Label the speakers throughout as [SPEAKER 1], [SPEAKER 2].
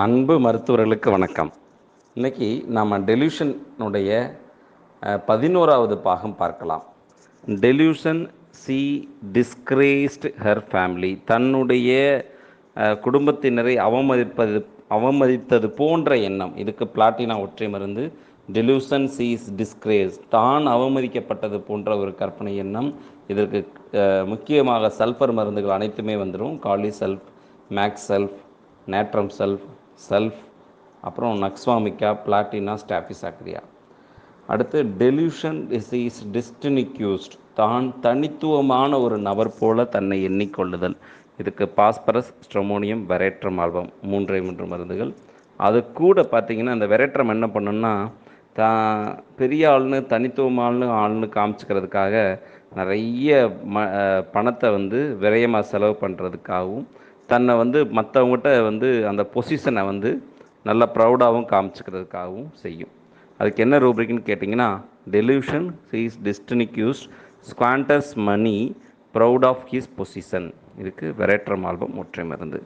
[SPEAKER 1] அன்பு மருத்துவர்களுக்கு வணக்கம். இன்னைக்கு நாம் டெலியூஷனுடைய பதினோராவது பாகம் பார்க்கலாம். Delusion she disgraced her family. தன்னுடைய குடும்பத்தினரை அவமதிப்பது அவமதித்தது போன்ற எண்ணம். இதுக்கு பிளாட்டினா ஒற்றை மருந்து. டெலியூஷன் சீஸ் டிஸ்கிரேஸ் தான் அவமதிக்கப்பட்டது போன்ற ஒரு கற்பனை எண்ணம். இதற்கு முக்கியமாக சல்ஃபர் மருந்துகள் அனைத்துமே வந்துடும் kali sulph mag sulph natrum sulph sulph அப்புறம் நக்ஸ்வாமிக்கா பிளாட்டினா ஸ்டாஃபிசாக்ரியா அடுத்து டெலியூஷன் டிசீஸ் டிஸ்டினிக்யூஸ்ட் தான் தனித்துவமான ஒரு நபர் போல தன்னை எண்ணிக்கொள்ளுதல். இதுக்கு பாஸ்பரஸ் ஸ்ட்ரமோனியம் வெரேற்றம் ஆல்பம் மூன்றே மூன்று மருந்துகள். அது கூட பார்த்திங்கன்னா அந்த வெரேற்றம் என்ன பண்ணுன்னா தான் பெரிய ஆள்னு தனித்துவமான ஆள்னு காமிச்சிக்கிறதுக்காக நிறைய ம பணத்தை வந்து விரயமாக செலவு பண்ணுறதுக்காகவும் தன்னை வந்து மற்றவங்ககிட்ட வந்து அந்த பொசிஷனை வந்து நல்ல ப்ரௌடாகவும் காமிச்சிக்கிறதுக்காகவும் செய்யும். அதுக்கு என்ன ரூப்ரிக்னு கேட்டிங்கன்னா delusion is டெஸ்டினிக் use squanders money proud of his position இதுக்கு வெரேட்ரம் ஆல்பம் ஒற்றை மருந்து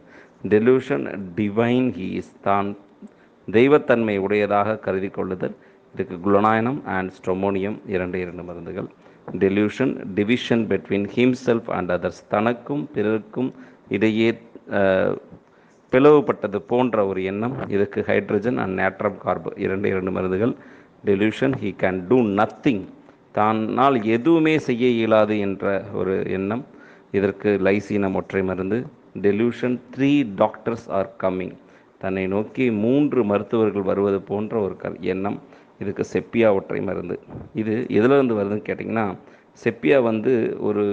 [SPEAKER 1] டெலியூஷன் டிவைன் ஹீஸ் தான் தெய்வத்தன்மை உடையதாக கருதி கொள்ளுதல். இதுக்கு குலநாயனம் அண்ட் ஸ்ட்ரொமோனியம் இரண்டு இரண்டு மருந்துகள். Delusion division between himself and others தனக்கும் பிறருக்கும் இடையே பிளவுபட்டது போன்ற ஒரு எண்ணம். இதுக்கு ஹைட்ரஜன் அண்ட் நேட்ரம் கார்பு இரண்டு இரண்டு மருந்துகள். Delusion he can do nothing தானால் எதுவுமே செய்ய இயலாது என்ற ஒரு எண்ணம். இதற்கு லைசீனம் ஒற்றை மருந்து. Delusion three doctors are coming தன்னை நோக்கி மூன்று மருத்துவர்கள் வருவது போன்ற ஒரு க எண்ணம். இதுக்கு செப்பியா ஒற்றை மருந்து. இது எதுலேருந்து வருதுன்னு கேட்டிங்கன்னா செப்பியா வந்து ஒரு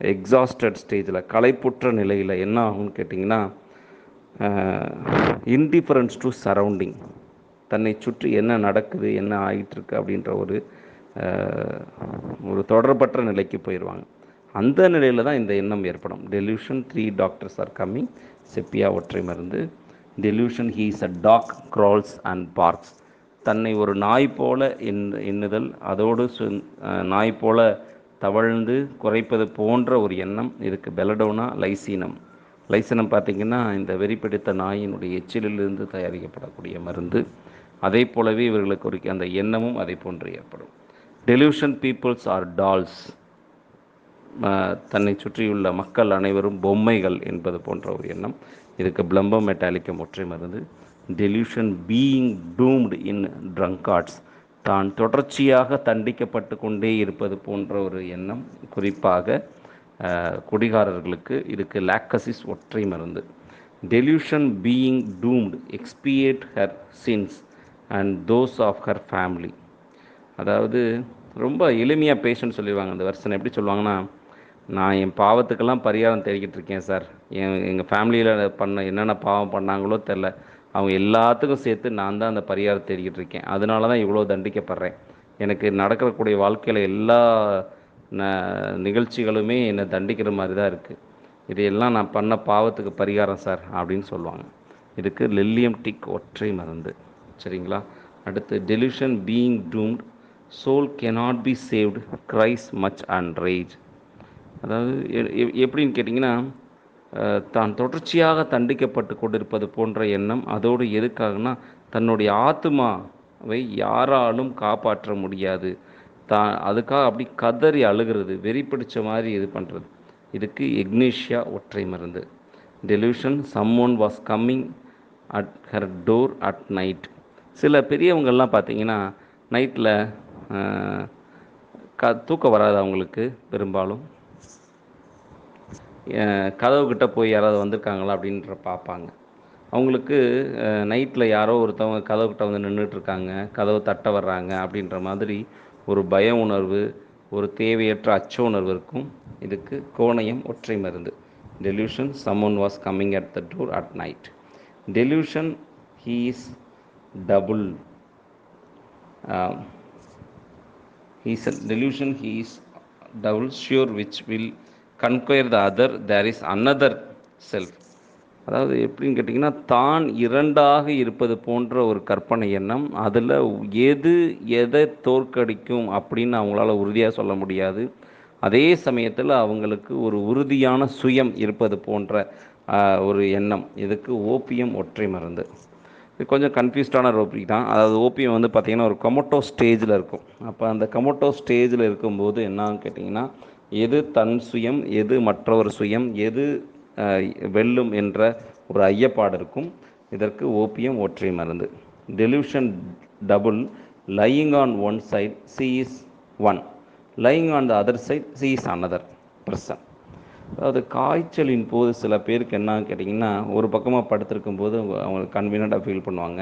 [SPEAKER 1] எக்ஸாஸ்டட் ஸ்டேஜில் களைப்புற்ற நிலையில் என்ன ஆகும்னு கேட்டிங்கன்னா இன்டிஃபரன்ஸ் டு சரௌண்டிங் தன்னை சுற்றி என்ன நடக்குது என்ன ஆகிட்டுருக்கு அப்படின்ற ஒரு ஒரு தொடர்பற்ற நிலைக்கு போயிடுவாங்க அந்த நிலையில் தான் இந்த எண்ணம் ஏற்படும். Delusion three doctors are coming sepia ஒற்றை மருந்து. Delusion he's a dog crawls and barks தன்னை ஒரு நாய் போல எண் எண்ணுதல் அதோடு சு- நாய் போல தவழ்ந்து குறைப்பது போன்ற ஒரு எண்ணம் இதுக்கு பெலடோனா லைசீனம். லைசீனம் பார்த்திங்கன்னா இந்த வெறி பிடித்த நாயினுடைய எச்சிலிலிருந்து தயாரிக்கப்படக்கூடிய மருந்து. அதே போலவே இவர்களுக்கு ஒரு அந்த எண்ணமும் அதை போன்று ஏற்படும். டெலியூஷன் பீப்புள்ஸ் ஆர் டால்ஸ் தன்னை சுற்றியுள்ள மக்கள் அனைவரும் பொம்மைகள் என்பது போன்ற ஒரு எண்ணம். இதுக்கு பிளம்போ மெட்டாலிக்கம் ஒற்றை மருந்து. Delusion being doomed in drunkards தான் தொடர்ச்சியாக தண்டிக்கப்பட்டு கொண்டே இருப்பது போன்ற ஒரு எண்ணம் குறிப்பாக குடிகாரர்களுக்கு இதுக்கு லாக்கசிஸ் ஒற்றை மருந்து. Delusion being doomed expiate her sins and those of her family அதாவது ரொம்ப எளிமையாக பேஷண்ட் சொல்லிடுவாங்க அந்த வருஷன் எப்படி சொல்லுவாங்கன்னா நான் என் பாவத்துக்கெல்லாம் பரிகாரம் தேடிக்கிட்டு இருக்கேன் சார் என் எங்கள் ஃபேமிலியில் பண்ண என்னென்ன பாவம் பண்ணாங்களோ தெரில அவங்க எல்லாத்துக்கும் சேர்த்து நான் தான் அந்த பரிகாரம் தேடிக்கிட்டு இருக்கேன். அதனால தான் இவ்வளோ தண்டிக்கப்படுறேன். எனக்கு நடக்கக்கூடிய வாழ்க்கையில் எல்லா ந- நிகழ்ச்சிகளுமே என்னை தண்டிக்கிற மாதிரி தான் இருக்குது இதையெல்லாம் நான் பண்ண பாவத்துக்கு பரிகாரம் சார் அப்படின்னு சொல்லுவாங்க. இதுக்கு லெல்லியம் டிக் ஒற்றை மருந்து. சரிங்களா? அடுத்து delusion being doomed soul cannot be saved cries much and rage அதாவது எ- எப்படின்னு கேட்டிங்கன்னா தான் தொடர்ச்சியாக தண்டிக்கப்பட்டு கொண்டிருப்பது போன்ற எண்ணம் அதோடு எதுக்காகனா தன்னுடைய ஆத்மாவை யாராலும் காப்பாற்ற முடியாது. தான் அதுக்காக அப்படி கதறி அழுகிறது வெறி பிடிச்ச மாதிரி இது பண்ணுறது இதுக்கு எக்னீஷியா ஒற்றை மருந்து. Delusion someone was coming at her door at night சில பெரியவங்கள்லாம் பார்த்தீங்கன்னா நைட்டில் க தூக்கம் வராது அவங்களுக்கு பெரும்பாலும். கதவுக்கிட்ட போய் யாராவது வந்திருக்காங்களா அப்படின்ற பார்ப்பாங்க. அவங்களுக்கு நைட்டில் யாரோ ஒருத்தவங்க கதவுக்கிட்ட வந்து நின்றுட்டுருக்காங்க கதவு தட்ட வர்றாங்க அப்படின்ற மாதிரி ஒரு பய உணர்வு ஒரு தேவையற்ற அச்ச உணர்வு இருக்கும். இதுக்கு கோணயம் ஒற்றை மருந்து. Delusion someone was coming at the door at night delusion he's double he's delusion a is double is which will uh, conquer the other there is another self அதாவது எப்படின்னு கேட்டிங்கன்னா தான் இரண்டாக இருப்பது போன்ற ஒரு கற்பனை எண்ணம் அதில் எது எதை தோற்கடிக்கும் அப்படின்னு அவங்களால உறுதியாக சொல்ல முடியாது. அதே சமயத்தில் அவங்களுக்கு ஒரு உறுதியான சுயம் இருப்பது போன்ற ஒரு எண்ணம். இதுக்கு ஓபியம் ஒற்றை மருந்து. இது கொஞ்சம் கன்ஃபியூஸ்டான ரோபிக் தான். அதாவது ஓபியம் வந்து பார்த்திங்கன்னா ஒரு கொமோட்டோ ஸ்டேஜில் இருக்கும். அப்போ அந்த கொமோட்டோ ஸ்டேஜில் இருக்கும்போது என்னன்னு கேட்டிங்கன்னா எது தன் சுயம் எது மற்றவர் சுயம் எது வெல்லும் என்ற ஒரு ஐயப்பாடு இருக்கும். இதற்கு ஓபியம் ஒற்றை மருந்து. Delusion double lying on one side she is one lying on the other side she is another person அதாவது காய்ச்சலின் போது சில பேருக்கு என்ன கேட்டிங்கன்னா ஒரு பக்கமாக படுத்திருக்கும் போது அவங்களுக்கு கன்வீனியண்ட்டாக ஃபீல் பண்ணுவாங்க.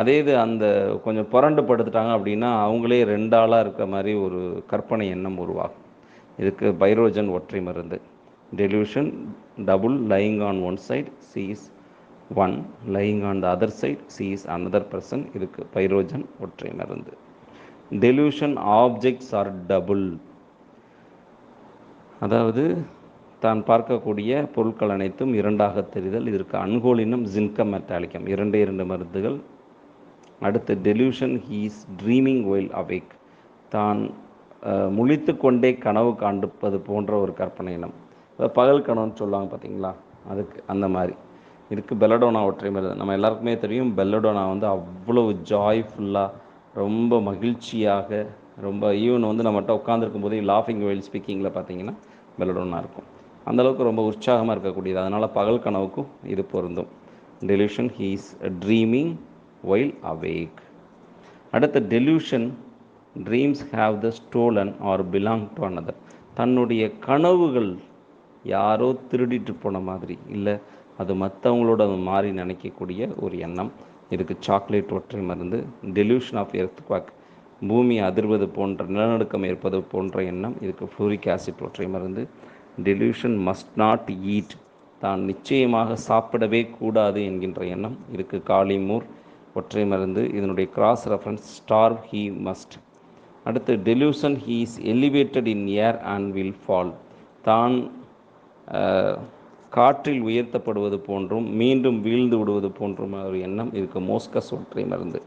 [SPEAKER 1] அதே இது அந்த கொஞ்சம் புரண்டு படுத்துட்டாங்க அப்படின்னா அவங்களே ரெண்டு ஆளாக இருக்க மாதிரி ஒரு கற்பனை எண்ணம் உருவாகும். இதுக்கு பைரோஜன் ஒற்றை மருந்து. Delusion double lying on one side is one lying on the other side is another person இதுக்கு பைரோஜன் ஒற்றை மருந்து. டெலியூஷன் ஆப்ஜெக்ட்ஸ் ஆர் டபுள் அதாவது தான் பார்க்கக்கூடிய பொருட்கள் அனைத்தும் இரண்டாக தெரிதல். இதற்கு அன்கோலினம் ஜின்கம் மெட்டாலிக்கம். இரண்டே இரண்டு மருந்துகள். அடுத்து delusion he's dreaming while awake தான் முழித்து கொண்டே கனவு காண்பது போன்ற ஒரு கற்பனை இனம். பகல் கனவுன்னு சொல்லுவாங்க பார்த்தீங்களா அதுக்கு அந்த மாதிரி. இதுக்கு பெல்லடோனா ஒற்றை மருந்து நம்ம எல்லாருக்குமே தெரியும் பெல்லடோனா வந்து அவ்வளவு ஜாய்ஃபுல்லாக ரொம்ப மகிழ்ச்சியாக ரொம்ப ஈவன் வந்து நம்மகிட்ட உட்காந்துருக்கும் போதே லாஃபிங் ஒயில் ஸ்பீக்கிங்கில் பார்த்தீங்கன்னா பெல்லடோனா இருக்கும். அந்தளவுக்கு ரொம்ப உற்சாகமாக இருக்கக்கூடியது. அதனால் பகல் கனவுக்கும் இது பொருந்தும். Delusion he's dreaming while awake அடுத்த delusion dreams have the stolen or belong to another தன்னுடைய கனவுகள் யாரோ திருடிட்டு போன மாதிரி. இல்லை அது மற்றவங்களோட மாறி நினைக்கக்கூடிய ஒரு எண்ணம். இதுக்கு சாக்லேட் ஒற்றை மருந்து டெலியூஷன் ஆஃப் எர்த் குவாக் பூமி அதிர்வது போன்ற நிலநடுக்கம் ஏற்பது போன்ற எண்ணம். இதுக்கு ஃப்ளூரிக் ஆசிட் ஒற்றை மருந்து டெலியூஷன் மஸ்ட் நாட் ஈட் தான் நிச்சயமாக சாப்பிடவே கூடாது என்கின்ற எண்ணம். இதுக்கு காளிமூர் ஒற்றை மருந்து இதனுடைய cross reference star he must அடுத்து delusion he is elevated in air and will fall தான் காற்றில் உயர்த்தப்படுவது போன்றும் மீண்டும் வீழ்ந்து விடுவது போன்றும் ஒரு எண்ணம் இருக்கு. மோஸ்கஸ் ஒற்றை மருந்து.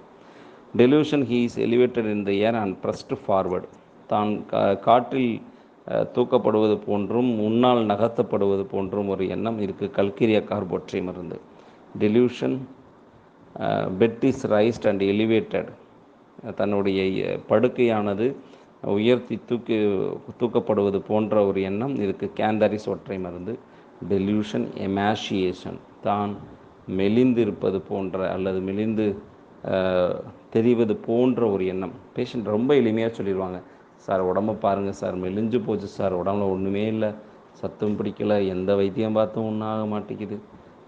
[SPEAKER 1] Delusion he is elevated in the air and pressed forward தான் காற்றில் தூக்கப்படுவது போன்றும் முன்னால் நகர்த்தப்படுவது போன்றும் ஒரு எண்ணம் இருக்குது கல்கிரியா கார்பொற்றை மருந்து. Delusion bed is raised and elevated தன்னுடைய படுக்கையானது உயர்த்தி தூக்கி தூக்கப்படுவது போன்ற ஒரு எண்ணம் இதுக்கு கேந்தரிஸ் ஒற்றை மருந்து டெலியூஷன் எமாஷியேஷன் தான் மெலிந்து இருப்பது போன்ற அல்லது மெலிந்து தெரிவது போன்ற ஒரு எண்ணம். பேஷண்ட் ரொம்ப எளிமையாக சொல்லிடுவாங்க சார் உடம்ப பாருங்கள் சார் மெலிஞ்சு போச்சு சார் உடம்புல ஒன்றுமே இல்லை சத்தும் பிடிக்கல எந்த வைத்தியம் பார்த்தும் ஒன்றாக மாட்டேங்குது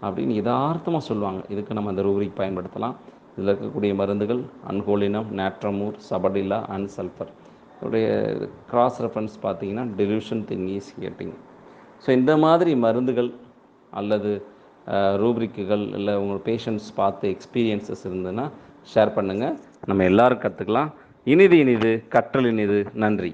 [SPEAKER 1] அப்படின்னு யதார்த்தமாக சொல்லுவாங்க. இதுக்கு நம்ம அந்த ரூபரிக் பயன்படுத்தலாம். இதில் இருக்கக்கூடிய மருந்துகள் அன்கோலினம் natrum mur sabadilla and sulphur இதோடைய கிராஸ் ரெஃபரன்ஸ் பார்த்தீங்கன்னா delusion thing is heating so இந்த மாதிரி மருந்துகள் அல்லது ரூப்ரிக்குகள் இல்லை உங்கள் பேஷண்ட்ஸ் பார்த்து எக்ஸ்பீரியன்சஸ் இருந்ததுன்னா ஷேர் பண்ணுங்கள் நம்ம எல்லோரும் கற்றுக்கலாம் இனிது இனிது கற்றல் இனிது. நன்றி.